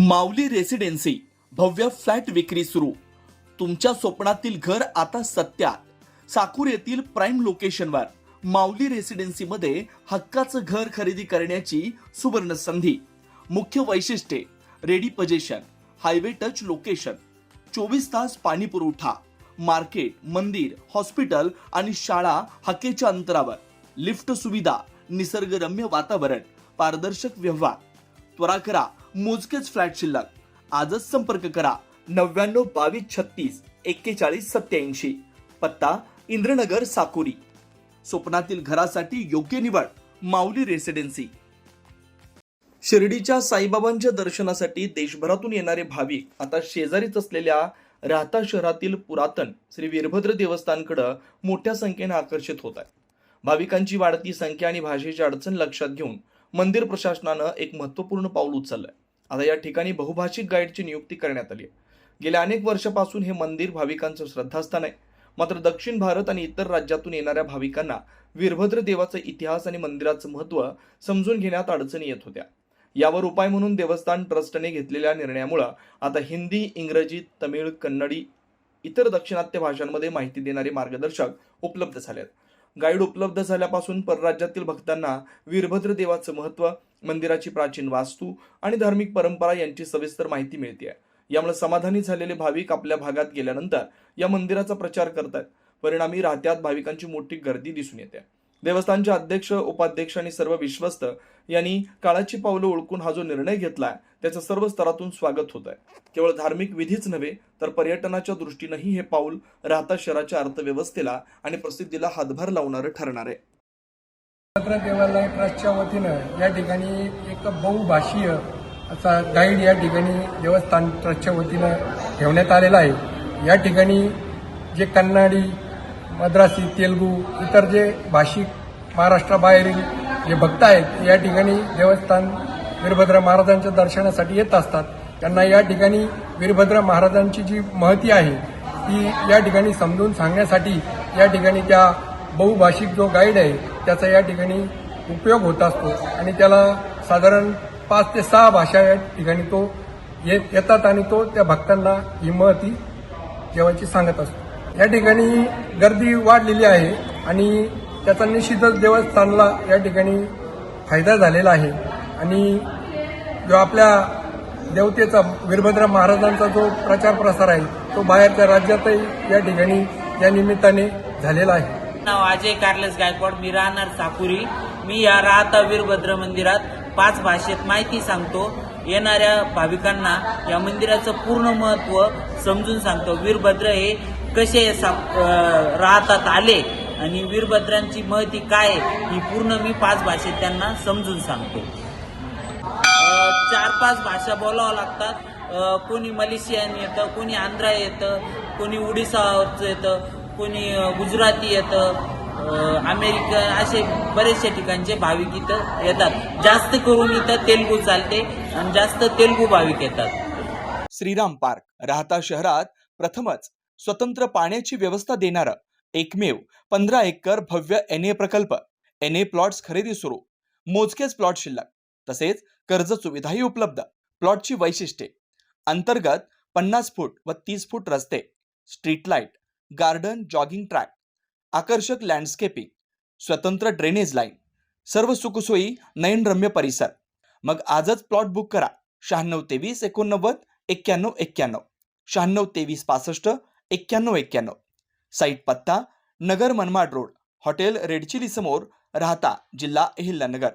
माऊली residency भव्य flat विक्री सुरू. तुमच्या स्वप्नातील घर आता सत्यात. साकूर येथील प्राईम लोकेशनवर माऊली रेसिडेन्सीमध्ये हक्काचं घर खरेदी करण्याची सुवर्ण संधी. मुख्य वैशिष्ट्ये ready possession highway touch location चोवीस तास पाणी पुरवठा मार्केट मंदिर हॉस्पिटल आणि शाळा हक्केच्या अंतरावर. लिफ्ट सुविधा निसर्गरम्य वातावरण पारदर्शक व्यवहार. त्वरा करा. मोजकेच फ्लॅट शिल्लक. आजच संपर्क करा. नव्याण्णव बावीस छत्तीस एक्केचाळीस सत्याऐंशी पत्ता इंद्रनगर साकुरी. स्वप्नातील घरासाठी योग्य निवड. माऊली रेसिडेन्सी. शिर्डीच्या साईबाबांच्या दर्शनासाठी देशभरातून येणारे भाविक आता शेजारीच असलेल्या राहता शहरातील पुरातन श्री वीरभद्र देवस्थानकडं मोठ्या संख्येने आकर्षित होत आहे भाविकांची वाढती संख्या आणि भाषेची अडचण लक्षात घेऊन मंदिर प्रशासनानं एक महत्त्वपूर्ण पाऊल उचललंय. आता या ठिकाणी बहुभाषिक गाईडची नियुक्ती करण्यात आली आहे. गेल्या अनेक वर्षापासून हे मंदिर भाविकांचं श्रद्धास्थान आहे. मात्र दक्षिण भारत आणि इतर राज्यातून येणाऱ्या भाविकांना वीरभद्र देवाचा इतिहास आणि मंदिराचं महत्त्व समजून घेण्यात अडचणी येत होत्या. यावर उपाय म्हणून देवस्थान ट्रस्टने घेतलेल्या निर्णयामुळं आता हिंदी इंग्रजी तमिळ कन्नडी इतर दाक्षिणात्य भाषांमध्ये माहिती देणारे मार्गदर्शक उपलब्ध झाले आहेत गाईड उपलब्ध झाल्यापासून परराज्यातील भक्तांना वीरभद्र देवाचं महत्त्व मंदिराची प्राचीन वास्तू आणि धार्मिक परंपरा यांची सविस्तर माहिती मिळते यामुळे समाधानी झालेले भाविक आपल्या भागात गेल्यानंतर या मंदिराचा प्रचार करतात. परिणामी राहत्यात भाविकांची मोठी गर्दी दिसून येते. देवस्थानचे अध्यक्ष उपाध्यक्ष आणि सर्व विश्वस्त यांनी काळाची पावलं ओळखून हा जो निर्णय घेतलाय त्याचं सर्व स्तरातून स्वागत होत आहे केवळ धार्मिक विधीच नव्हे तर पर्यटनाच्या दृष्टीनंही हे पाऊल राहता शहराच्या अर्थव्यवस्थेला आणि प्रसिद्धीला हातभार लावणारं ठरणार आहे. देवालय ट्रस्टच्या वतीनं या ठिकाणी एक बहुभाषीय असा गाईड या ठिकाणी देवस्थान ट्रस्टच्या वतीनं ठेवण्यात आलेला आहे. या ठिकाणी जे कन्नडी मद्रासी तेलगू इतर जे भाषिक महाराष्ट्राबाहेरील जे भक्त आहेत या ठिकाणी देवस्थान वीरभद्र महाराजांच्या दर्शनासाठी येत असतात. त्यांना या ठिकाणी वीरभद्र महाराजांची जी महती आहे ती या ठिकाणी समजून सांगण्यासाठी या ठिकाणी त्या बहुभाषिक जो गाईड आहे त्याचा या ठिकाणी उपयोग होत असतो. आणि त्याला साधारण पाच ते सहा भाषा या ठिकाणी तो येत येतात आणि तो त्या भक्तांना ही महती देवाची सांगत असतो. या ठिकाणी गर्दी वाढलेली आहे आणि त्याचा निश्चितच देवस्थानला या ठिकाणी फायदा झालेला आहे. आणि जो आपल्या देवतेचा वीरभद्र महाराजांचा जो प्रचार प्रसार आहे तो बाहेरच्या राज्यातही या ठिकाणी या निमित्ताने झालेला आहे. नाव अजय कार्लेस गायकवाड मी राहणार सापुरी मी या राहता वीरभद्र मंदिरात पाच भाषेत माहिती सांगतो. येणाऱ्या भाविकांना या मंदिराचं पूर्ण महत्त्व समजून सांगतो. वीरभद्र हे कसे सा- राहतात आले आणि वीरभद्रांची महती काय आहे, ही पूर्ण मी पाच भाषेत त्यांना समजून सांगतो. चार पाच भाषा बोलावं लागतात. कोणी मलेशियन येतं कोणी आंध्रा येतं कोणी उडीसाचं येतं कोणी गुजराती येतं अमेरिका असे बरेचशा ठिकाणचे भाविक इथं येतात. जास्त करून इथं तेलगू चालते आणि जास्त तेलगू भाविक येतात. श्रीराम पार्क राहता शहरात प्रथमच स्वतंत्र पाण्याची व्यवस्था देणारं एकमेव पंधरा एकर भव्य एन ए प्रकल्प. एन ए प्लॉट्स खरेदी सुरू. मोजकेच प्लॉट शिल्लक. तसेच कर्ज सुविधाही उपलब्ध. प्लॉटची वैशिष्ट्ये. अंतर्गत पन्नास फूट व तीस फूट रस्ते. Street light garden jogging track आकर्षक लँडस्केपिंग स्वतंत्र ड्रेनेज लाईन सर्व सुखसोयी नयनरम्य परिसर. मग आजच प्लॉट बुक करा. शहाण्णव तेवीस एकोणनव्वद एक्क्याण्णव एक्क्याण्णव. शहाण्णव तेवीस पासष्ट एक्क्याण्णव एक्क्याण्णव. साईट पत्ता Nagar Manmad road. Hotel red chilli समोर राहता जिल्हा अहिल्यानगर.